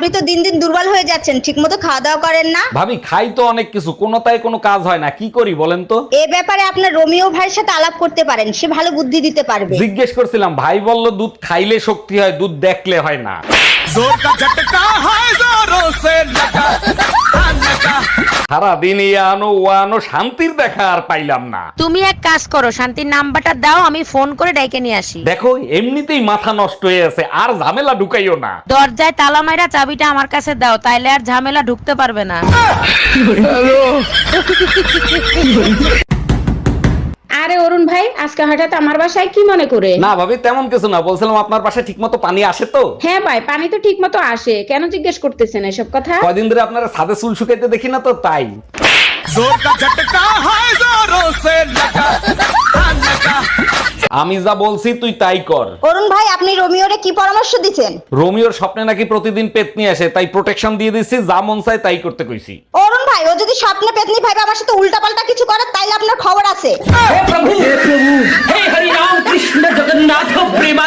আপনি তো দিন দিন দুর্বল হয়ে যাচ্ছেন ঠিকমতো খাওয়া দাওয়া করেন না। ভাবি খাই তো অনেক কিছু কোনোটাই কোনো কাজ হয় না কি করি বলেন তো? এ ব্যাপারে আপনার রোমিও ভাইয়ের সাথে আলাপ করতে পারেন সে ভালো বুদ্ধি দিতে পারবে। জিজ্ঞেস করছিলাম ভাই বলল দুধ খাইলে শক্তি হয় দুধ দেখলে হয় না। হয় এই আনো ও আনো শান্তির দেখা আর পাইলাম না। তুমি এক কাজ করো শান্তির নাম্বারটা দাও আমি ফোন করে ডাইকে নিয়ে আসি। দেখো এমনিতেই মাথা নষ্ট হয়ে আছে আর ঝামেলা ঢুকাইও না। দরজায় তালা মাইরা চাবিটা আমার কাছে দাও তাইলে আর ঝামেলা ঢুকতে পারবে না। আজকে হঠাৎ আমার বাসায় কি মনে করে? না ভাবি তেমন কিছু না। বলছিলাম আপনার বাসায় ঠিক মতো পানি আসে তো? হ্যাঁ ভাই পানি তো ঠিক মতো আসে। কেন জিজ্ঞেস করতেছেন এসব কথা? কয়দিন ধরে আপনারা ছাদে চুল শুকাইতে দেখি না তো তাই। আমি যা বলছি তুই তাই কর। অরুণ ভাই আপনি রোমিওরে কি পরামর্শ দিচ্ছেন? রোমিওর স্বপ্নে নাকি প্রতিদিন পেতনি আসে তাই প্রোটেকশন দিয়ে দিচ্ছি যা মন চায় তাই করতে কইছি। অরুণ ভাই ও যদি স্বপ্নে পেতনি ভাইবে আমার সাথে উল্টাপাল্টা কিছু করে তাইলে আপনার খবর আছে।